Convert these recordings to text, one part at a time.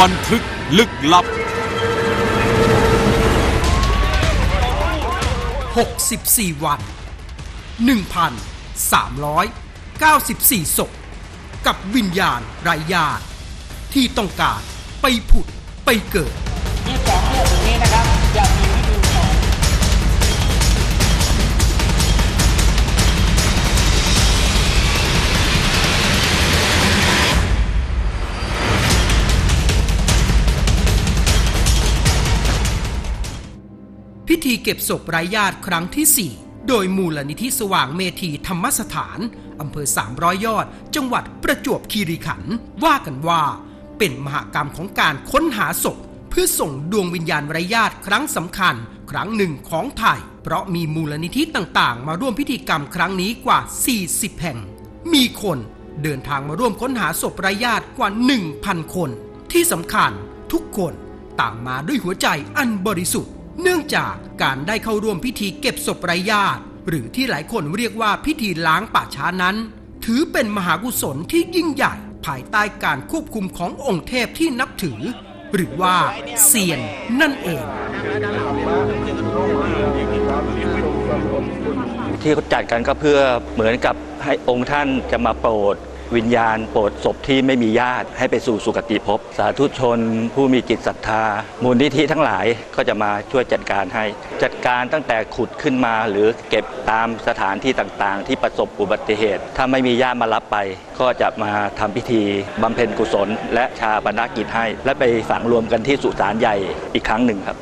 บันทึกลึกลับ 64 วัน 1,394 ศพ กับวิญญาณไร้ญาติที่ต้องการไปผุดไปเกิด ธีเก็บศพไร้ญาติครั้งที่ 4 โดยมูลนิธิสว่างเมธีธรรมสถาน อำเภอ 300 ยอด จังหวัดประจวบคีรีขันธ์ว่ากันว่า เป็นมหากรรมของการค้นหาศพ เพื่อส่งดวงวิญญาณไร้ญาติครั้งสำคัญ ครั้งหนึ่งของไทย เพราะมีมูลนิธิต่างๆ มาร่วมพิธีกรรมครั้งนี้กว่า 40 แห่ง มีคนเดินทางมาร่วมค้นหาศพไร้ญาติกว่า 1,000 คน ที่สำคัญทุกคนต่างมาด้วยหัวใจอันบริสุทธิ์ เนื่องจากการได้เข้าร่วมพิธีเก็บศพไร้ญาติหรือที่หลายคนเรียกว่าพิธีล้างป่าช้านั้น ถือเป็นมหากุศลที่ยิ่งใหญ่ ภายใต้การควบคุมขององค์เทพที่นับถือ หรือว่าเซียนนั่นเอง ที่เขาจัดกันก็เพื่อเหมือนกับให้องค์ท่านจะมาโปรด วิญญาณโปรดศพที่ไม่มีญาติให้ไปสู่สุคติภพสาธุชน ผู้มีจิตศรัทธา มูลนิธิทั้งหลายก็จะมาช่วยจัดการให้ จัดการตั้งแต่ขุดขึ้นมาหรือเก็บตามสถานที่ต่างๆ ที่ประสบอุบัติเหตุ ถ้าไม่มีญาติมารับไป ก็จะมาทำพิธีบำเพ็ญกุศล และชาปนกิจให้ และไปฝังรวมกันที่สุสานใหญ่อีกครั้งหนึ่งครับ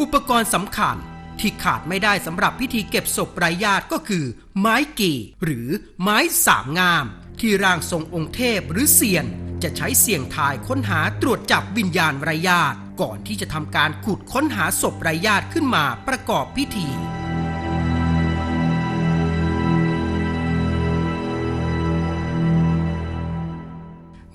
อุปกรณ์สำคัญที่ขาดไม่ได้สำหรับพิธีเก็บศพไร้ญาติก็คือ ไม้กี่ หรือไม้สามงาม ที่ร่างทรงองค์เทพหรือเซียน จะใช้เสี่ยงทายค้นหาตรวจจับวิญญาณไรญาติ ก่อนที่จะทำการขุดค้นหาศพไรญาติขึ้นมาประกอบพิธี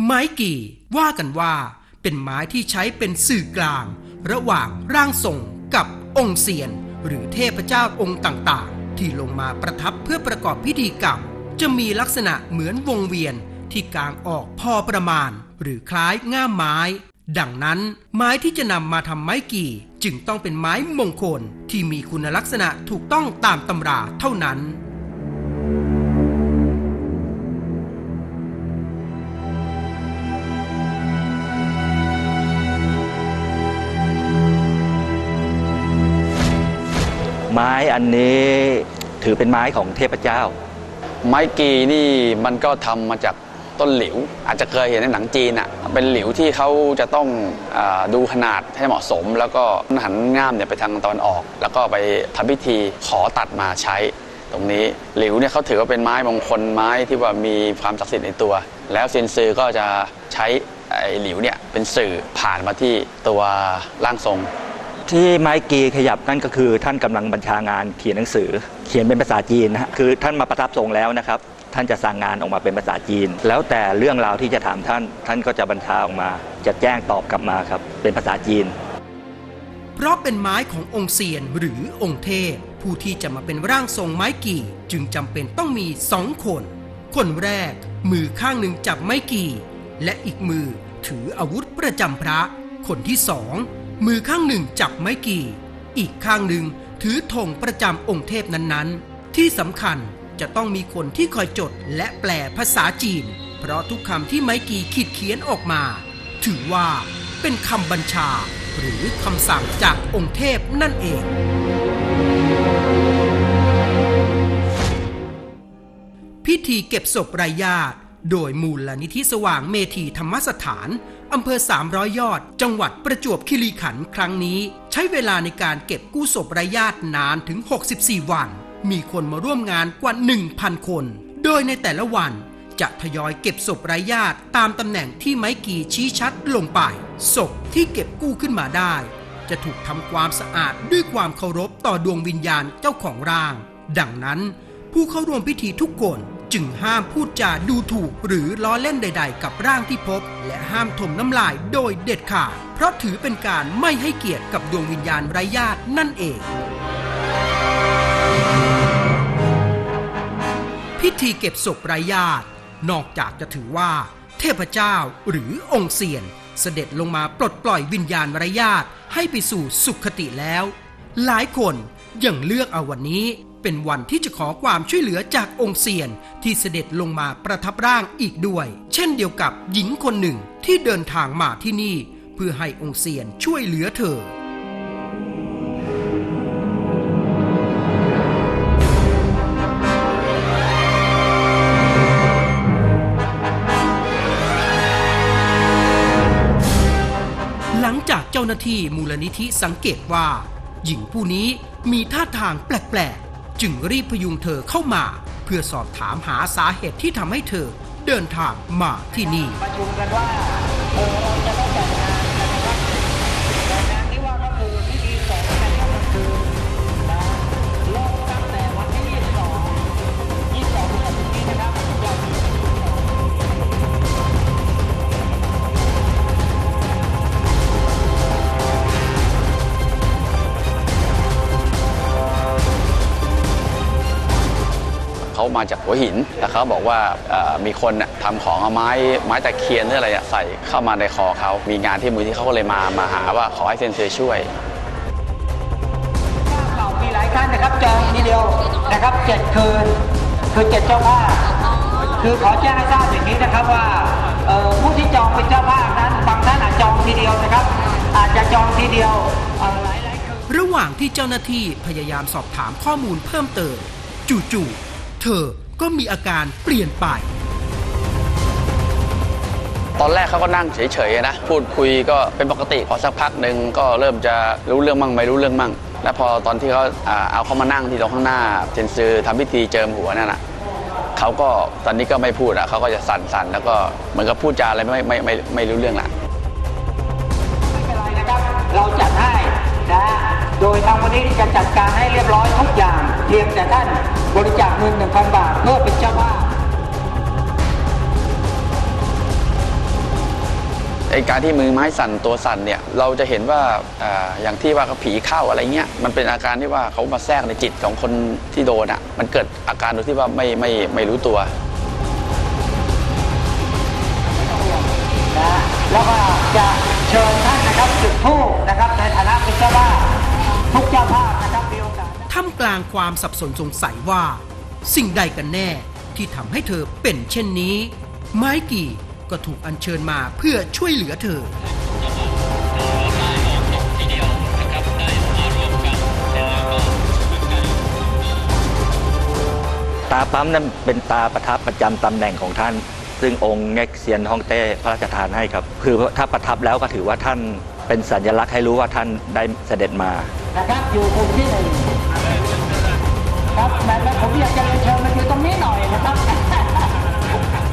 ไม้กี่ว่ากันว่า เป็นไม้ที่ใช้เป็นสื่อกลาง ระหว่างร่างทรงกับองค์เซียน หรือเทพเจ้าองค์ต่างๆ ที่ลงมาประทับเพื่อประกอบพิธีกรรม จะมีลักษณะเหมือนวงเวียนที่กางออกพอประมาณ หรือคล้ายง่ามไม้ ดังนั้นไม้ที่จะนำมาทำไม้กี่จึงต้องเป็นไม้มงคลที่มีคุณลักษณะถูกต้องตามตำราเท่านั้นไม้อันนี้ถือเป็นไม้ของเทพเจ้า ไม้กีนี่มันก็ทำมาจากต้นหลิว อาจจะเคยเห็นในหนังจีนอะเป็นหลิวที่เขาจะต้องอดูขนาดให้เหมาะสม แล้วก็หันง่ามเนี่ยไปทางตะวันออก แล้วก็ไปทำพิธีขอตัดมาใช้ ตรงนี้หลิวเนี่ยเขาถือว่าเป็นไม้มงคลไม้ที่ว่ามีความศักดิ์สิทธิ์ในตัว แล้วเซียนซือก็จะใช้ไอ้หลิวเนี่ยเป็นสื่อผ่านมาที่ตัวร่างทรง ที่ไม้กีขยับนั่นก็คือท่านกำลังบัญชางานเขียนหนังสือ เขียนเป็นภาษาจีนนะฮะคือท่านมาประทับทรงแล้วนะครับท่านจะสั่งงานออกมาเป็นภาษาจีน แล้วแต่เรื่องราวที่จะถามท่าน ท่านก็จะบัญชาออกมา จะแจ้งตอบกลับมาครับ เป็นภาษาจีน เพราะเป็นไม้ขององค์เซียนหรือองค์เทพ ผู้ที่จะมาเป็นร่างทรงไม้กี่ จึงจำเป็นต้องมีสองคน คนแรก มือข้างหนึ่งจับไม้กี่ และอีกมือถืออาวุธประจำพระ คนที่สอง มือข้างหนึ่งจับไม้กี่ อีกข้างหนึ่งถือธงประจำองค์เทพนั้นๆ ที่สำคัญจะต้องมีคนที่คอยจดและแปลภาษาจีน เพราะทุกคำที่ไม้กี่ขีดเขียนออกมา ถือว่าเป็นคำบัญชาหรือคำสั่งจากองค์เทพนั่นเอง พิธีเก็บศพไร้ญาติ โดยมูลนิธิสว่างเมธีธรรมสถาน อำเภอ 300 ยอด จังหวัดประจวบคีรีขันธ์ครั้งนี้ ใช้เวลาในการเก็บกู้ศพไร้ญาตินานถึง 64 วัน มีคนมาร่วมงานกว่า 1,000 คน โดยในแต่ละวันจะทยอยเก็บศพไร้ญาติตามตำแหน่งที่ไม้กีชี้ชัดลงไป ศพที่เก็บกู้ขึ้นมาได้ จะถูกทำความสะอาดด้วยความเคารพต่อดวงวิญญาณเจ้าของร่าง ดังนั้น ผู้เข้าร่วมพิธีทุกคน จึงห้ามพูดจาดูถูกหรือล้อเล่นใด ๆ กับร่างที่พบ และห้ามถมน้ำลายโดยเด็ดขาด เพราะถือเป็นการไม่ให้เกียรติกับดวงวิญญาณไร้ญาตินั่นเอง พิธีเก็บศพไร้ญาติ นอกจากจะถือว่า เทพเจ้าหรือองค์เซียน เสด็จลงมาปลดปล่อยวิญญาณมารยาทให้ไปสู่สุขติแล้ว หลายคนยังเลือกเอาวันนี้ เป็นวันที่จะขอความช่วยเหลือจากองค์เซียนที่เสด็จลงมาประทับร่างอีกด้วย เช่นเดียวกับหญิงคนหนึ่งที่เดินทางมาที่นี่ เพื่อให้องค์เซียนช่วยเหลือเธอหลังจากเจ้าหน้าที่มูลนิธิสังเกตว่า หญิงผู้นี้มีท่าทางแปลกๆ จึงรีบพยุงเธอเข้ามา เพื่อสอบถามหาสาเหตุที่ทำให้เธอเดินทางมาที่นี่ประชุมกันว่า หัวหินแล้วเขาบอกว่าเอ่อมีคนน่ะทำของเอาไม้ไม้ตะเคียนหรืออะไรอะใส่เข้ามาในคอเขา มีงานที่มูลที่เขาก็เลยมามาหาว่าขอให้เซนเซช่วยเก่ามีหลายท่านนะครับจองทีเดียวนะครับเจ็ดคืนคือเจ็ดเจ้าภาพคือขอแจ้งให้ทราบอย่างนี้นะครับว่าเอ่อผู้ที่จองเป็นเจ้าภาพนั้นบางท่านอาจจองทีเดียวนะครับ อาจจะจองทีเดียวเอ่อหลายหลายๆคืนระหว่างที่เจ้าหน้าที่พยายามสอบถามข้อมูลเพิ่มเติมจู่ๆเธอ ก็มีอาการเปลี่ยนไป ตอนแรกเขาก็นั่งเฉยๆนะ พูดคุยก็เป็นปกติ พอสักพักหนึ่งก็เริ่มจะรู้เรื่องมั่งไม่รู้เรื่องมั่ง แล้วพอตอนที่เขาอ่าเอาเขามานั่งที่ตรงข้างหน้าเจนซือทำพิธีเจิมหัวนั่นน่ะเขาก็ตอนนี้ก็ไม่พูดอะเขาก็จะสั่นๆ แล้วก็เหมือนกับพูดจาอะไรไม่ไม่ไม่ไม่รู้เรื่องละไม่เป็นไรนะครับเราจัดให้นะ โดยทางวันนี้จะจัดการให้เรียบร้อยทุกอย่าง เพียงแต่ท่านบริจาคเงิน1,000 บาทเพื่อเป็นเจ้าภาพไอการที่มือไม้สั่นตัวสั่นเนี่ยเราจะเห็นว่าอ่าอย่างที่ว่าเขาผีเข้าอะไรเงี้ยมันเป็นอาการที่ว่าเขามาแทรกในจิตของคนที่โดนอะมันเกิดอาการโดยที่ว่าไม่ไม่ไม่รู้ตัว นะแล้วก็จะเชิญท่านนะครับจุดธูปนะครับในฐานะเป็นเจ้าภาพ ทุกเจ้าภาพนะครับมีโอกาสท่ามกลางความสับสนสงสัยว่า สิ่งใดกันแน่ที่ทำให้เธอเป็นเช่นนี้ ไม้กี่ก็ถูกอัญเชิญมาเพื่อช่วยเหลือเธอ ตาปั๊มนั้นเป็นตาประทับประจำตำแหน่งของท่าน ซึ่งองค์เง็กเซียนฮ่องเต้พระราชทานให้ครับ คือถ้าประทับแล้วก็ถือว่าท่าน เป็นสัญลักษณ์ให้รู้ว่าท่านได้เสด็จมานะครับอยู่กลุ่มที่หนึ่งครับแม่และผมอยากจะเรียนเชิญมาอยู่ตรงนี้หน่อยนะครับ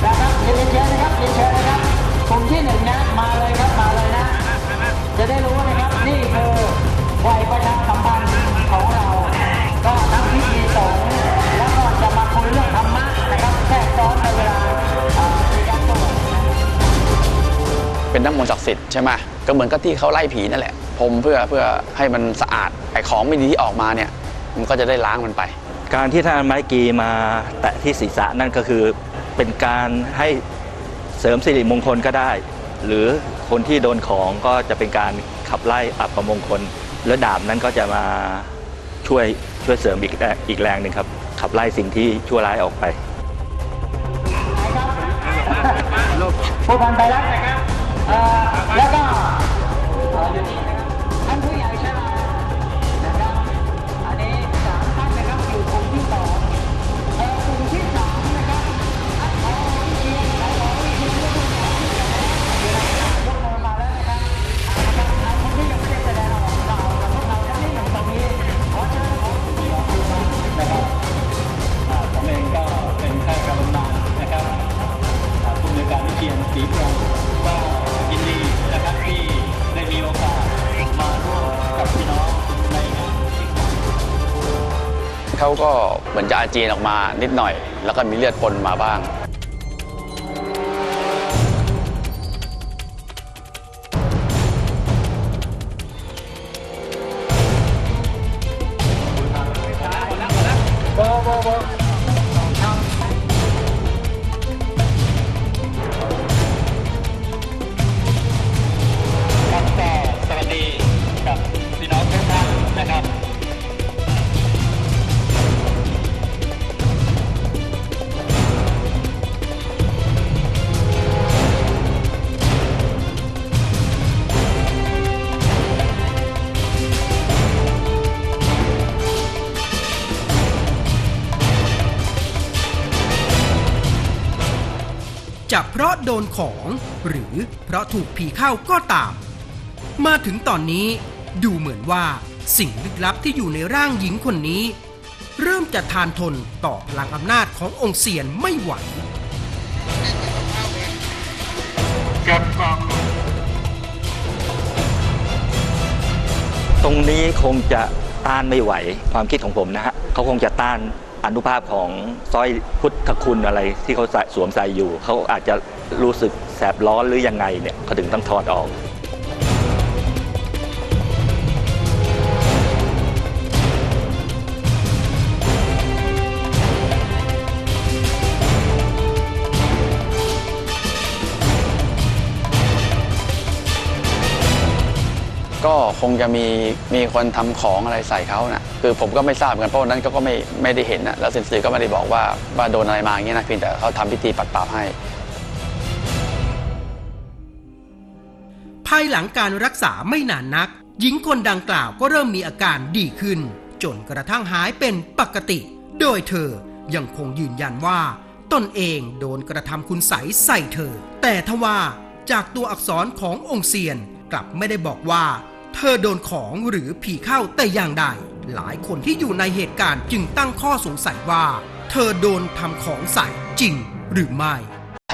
นะครับเรียนเชิญนะครับเรียนเชิญนะครับกลุ่มที่หนึ่ง เป็นน้ำมนต์ศักดิ์สิทธิ์ใช่ไหมก็เหมือนกับที่เขาไล่ผีนั่นแหละพรมเพื่อเพื่อให้มันสะอาดไอ้ของไม่ดีที่ออกมาเนี่ยมันก็จะได้ล้างมันไป การที่ท่านไม้กีมาแตะที่ศีรษะนั่นก็คือเป็นการให้เสริมสิริมงคลก็ได้ หรือคนที่โดนของก็จะเป็นการขับไล่อัปมงคล แล้วดาบนั้นก็จะมาช่วยช่วยเสริมอีกแรงอีกแรงหนึ่งครับ ขับไล่สิ่งที่ชั่วร้ายออกไป ผู้พันไปรักนะครับเอ่อ แล้วก็อยู่นี่นะครับท่านผู้ใหญ่ชรานะครับ อันนี้สามท่านนะครับอยู่กลุ่มที่สองเออกลุ่มที่สามนะครับท่านขอวิเชียนขอวิเชียนยกมือมาอยู่ไหนครับยกมือมาแล้วนะครับนะครับเอาคนที่ยังไม่ได้แสดงออกเรากับพวกเราท่านนี้หนึ่งตรงนี้ขอเชิญขอวิเชียนยกมือมานะครับอ่าผมเองก็เป็นข้าราชการบำนาญนะครับอ่าผู้อำนวยการวิเชียนศรีพรหม มีโอกาสมาร่วมกับพี่น้องในงานเขาก็เหมือนจะอาเจียนออกมานิดหน่อย แล้วก็มีเลือดปนมาบ้าง โดนของ หรือเพราะถูกผีเข้าก็ตาม มาถึงตอนนี้ดูเหมือนว่าสิ่งลึกลับที่อยู่ในร่างหญิงคนนี้ เริ่มจะทานทนต่อพลังอำนาจขององค์เซียนไม่ไหวตรงนี้คงจะต้านไม่ไหวความคิดของผมนะฮะเขาคงจะต้านอนุภาพของสร้อยพุทธคุณอะไรที่เขาสวมใส่อยู่ เขาอาจจะ รู้สึกแสบร้อนหรือยังไงเนี่ยเขาถึงต้องถอดออกก็คงจะมีมีคนทำของอะไรใส่เขานะคือผมก็ไม่ทราบกันเพราะนั้นเขาก็ไม่ไม่ได้เห็นนะแล้วเซนซีก็ไม่ได้บอกว่าว่าโดนอะไรมาอย่างเงี้ยนะเพียงแต่เขาทำพิธีปัดป่าให้ายหลังการรักษาไม่นานนัก หญิงคนดังกล่าวก็เริ่มมีอาการดีขึ้น จนกระทั่งหายเป็นปกติ โดยเธอยังคงยืนยันว่า ตนเองโดนกระทำคุณใสใส่เธอ แต่ทว่าจากตัวอักษรขององค์เซียนกลับไม่ได้บอกว่า เธอโดนของหรือผีเข้าแต่อย่างใด หลายคนที่อยู่ในเหตุการณ์จึงตั้งข้อสงสัยว่า เธอโดนทำของใส่จริงหรือไม่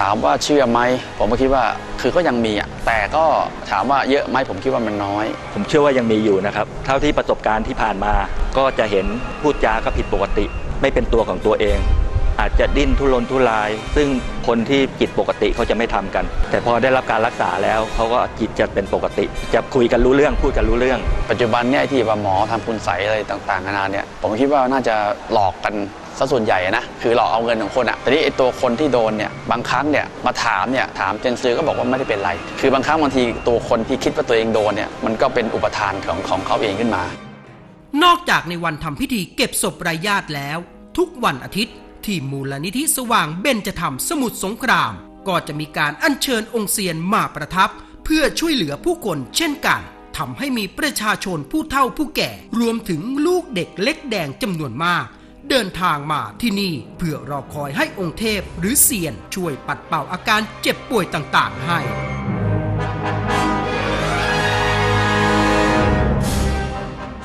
ถามว่าเชื่อไหมผมก็คิดว่าคือก็ยังมีอะแต่ก็ถามว่าเยอะไหมผมคิดว่ามันน้อย ผมเชื่อว่ายังมีอยู่นะครับ เท่าที่ประสบการณ์ที่ผ่านมา ก็จะเห็นพูดจาก็ผิดปกติ ไม่เป็นตัวของตัวเอง อาจจะดิ้นทุรนทุราย ซึ่งคนที่จิตปกติเขาจะไม่ทำกัน แต่พอได้รับการรักษาแล้วเขาก็จิตจะเป็นปกติ จะคุยกันรู้เรื่องพูดกันรู้เรื่อง ปัจจุบันเนี่ยที่ว่าหมอทำคุณใสยอะไรต่างๆนานาเนี่ยผมคิดว่าน่าจะหลอกกัน ซะส่วนใหญ่นะคือหลอกเอาเงินของคนอะแต่นี่ไอตัวคนที่โดนเนี่ยบางครั้งเนี่ยมาถามเนี่ยถามเจนซื้อก็บอกว่าไม่ได้เป็นไร คือบางครั้งบางทีตัวคนที่คิดว่าตัวเองโดนเนี่ยมันก็เป็นอุปทานของของเขาเองขึ้นมา นอกจากในวันทำพิธีเก็บศพรายญาติแล้ว ทุกวันอาทิตย์ที่มูลนิธิสว่างเบญจธรรมสมุทรสงคราม ก็จะมีการอัญเชิญองค์เซียนมาประทับ เพื่อช่วยเหลือผู้คนเช่นกันทำให้มีประชาชนผู้เฒ่าผู้แก่ รวมถึงลูกเด็กเล็กแดงจำนวนมาก เดินทางมาที่นี่เพื่อรอคอยให้องค์เทพหรือเซียนช่วยปัดเป่าอาการเจ็บป่วยต่างๆให้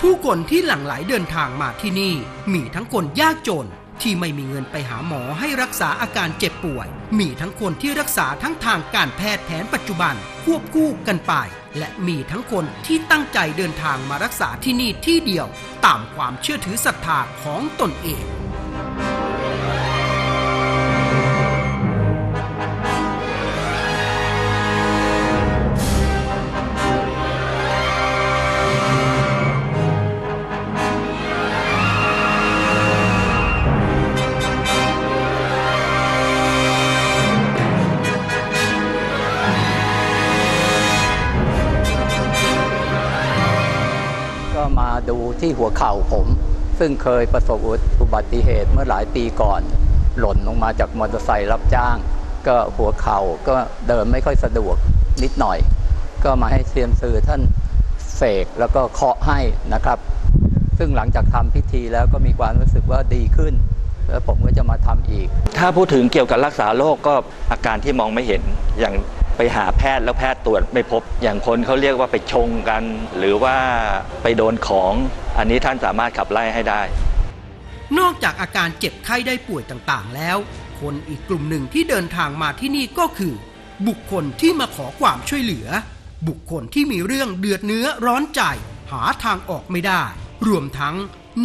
ผู้คนที่หลั่งไหลเดินทางมาที่นี่ มีทั้งคนยากจนที่ไม่มีเงินไปหาหมอให้รักษาอาการเจ็บป่วย มีทั้งคนที่รักษาทั้งทางการแพทย์แผนปัจจุบันควบคู่กันไป และมีทั้งคนที่ตั้งใจเดินทางมารักษาที่นี่ที่เดียว ตามความเชื่อถือศรัทธาของตนเอง ที่หัวเข่าผม ซึ่งเคยประสบอุบัติเหตุเมื่อหลายปีก่อน หล่นลงมาจากมอเตอร์ไซค์รับจ้าง ก็หัวเข่าก็เดินไม่ค่อยสะดวกนิดหน่อย ก็มาให้เซียมซือท่านเสกแล้วก็เคาะให้นะครับ ซึ่งหลังจากทำพิธีแล้วก็มีความรู้สึกว่าดีขึ้น แล้วผมก็จะมาทำอีก ถ้าพูดถึงเกี่ยวกับรักษาโรคก็อาการที่มองไม่เห็นอย่าง ไปหาแพทย์แล้วแพทย์ตรวจไม่พบ อย่างคนเขาเรียกว่าไปชงกัน หรือว่าไปโดนของ อันนี้ท่านสามารถขับไล่ให้ได้ นอกจากอาการเจ็บไข้ได้ป่วยต่างๆ แล้ว คนอีกกลุ่มหนึ่งที่เดินทางมาที่นี่ก็คือ บุคคลที่มาขอความช่วยเหลือ บุคคลที่มีเรื่องเดือดเนื้อร้อนใจ หาทางออกไม่ได้ รวมทั้ง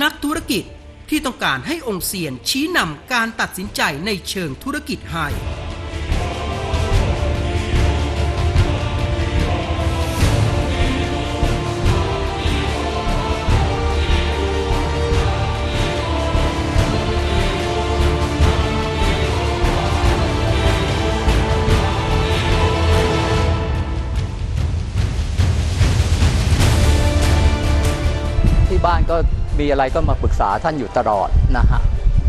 นักธุรกิจที่ต้องการให้องค์เซียนชี้นำการตัดสินใจในเชิงธุรกิจให้ อะไรก็มาปรึกษาท่านอยู่ตลอดนะฮะ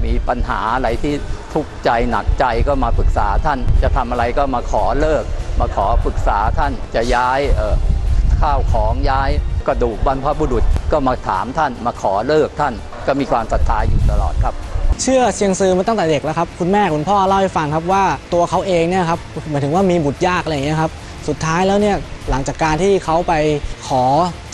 มีปัญหาอะไรที่ทุกข์ใจหนักใจก็มาปรึกษาท่าน จะทำอะไรก็มาขอเลิก มาขอปรึกษาท่านจะย้ายเอ่อข้าวของย้ายกระดูกบรรพบุรุษก็มาถามท่าน มาขอเลิกท่านก็มีความศรัทธาอยู่ตลอดครับ เชื่อเซียงซือมาตั้งแต่เด็กแล้วครับคุณแม่คุณพ่อเล่าให้ฟังครับว่าตัวเขาเองเนี่ยครับหมายถึงว่ามีบุตรยากอะไรอย่างเงี้ยครับ สุดท้ายแล้วเนี่ยหลังจากการที่เขาไปขอ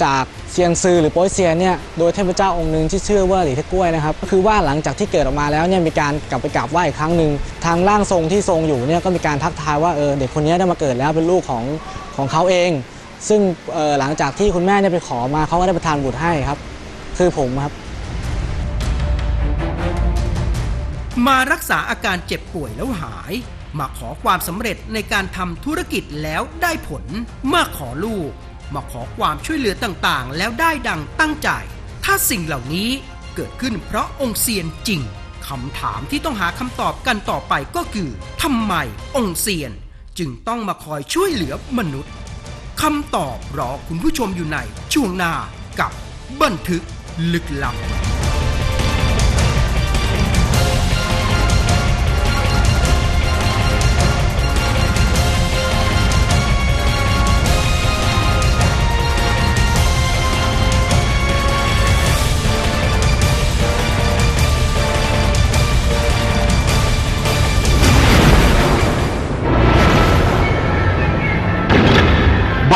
จากเซียงซือหรือโป้ยเซียนเนี่ยโดยเทพเจ้าองค์หนึ่งที่ชื่อว่าหลีเทกล้วยนะครับก็คือว่าหลังจากที่เกิดออกมาแล้วเนี่ยมีการกลับไปกราบไหว้อีกครั้งหนึ่งทางร่างทรงที่ทรงอยู่เนี่ยก็มีการทักทายว่าเออเด็กคนนี้ได้มาเกิดแล้วเป็นลูกของของเขาเอง ซึ่งออหลังจากที่คุณแม่เนี่ยไปขอมาเขาก็ได้ประทานบุตรให้ครับ คือผมครับ มารักษาอาการเจ็บป่วยแล้วหาย มาขอความสำเร็จในการทำธุรกิจแล้วได้ผล มาขอลูก มาขอความช่วยเหลือต่างๆ แล้วได้ดังตั้งใจ ถ้าสิ่งเหล่านี้เกิดขึ้นเพราะองค์เซียนจริงคำถามที่ต้องหาคำตอบกันต่อไปก็คือทำไมองค์เซียนจึงต้องมาคอยช่วยเหลือมนุษย์คำตอบรอคุณผู้ชมอยู่ในช่วงหน้ากับบันทึกลึกลับ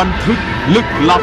บันทึกลึกลับ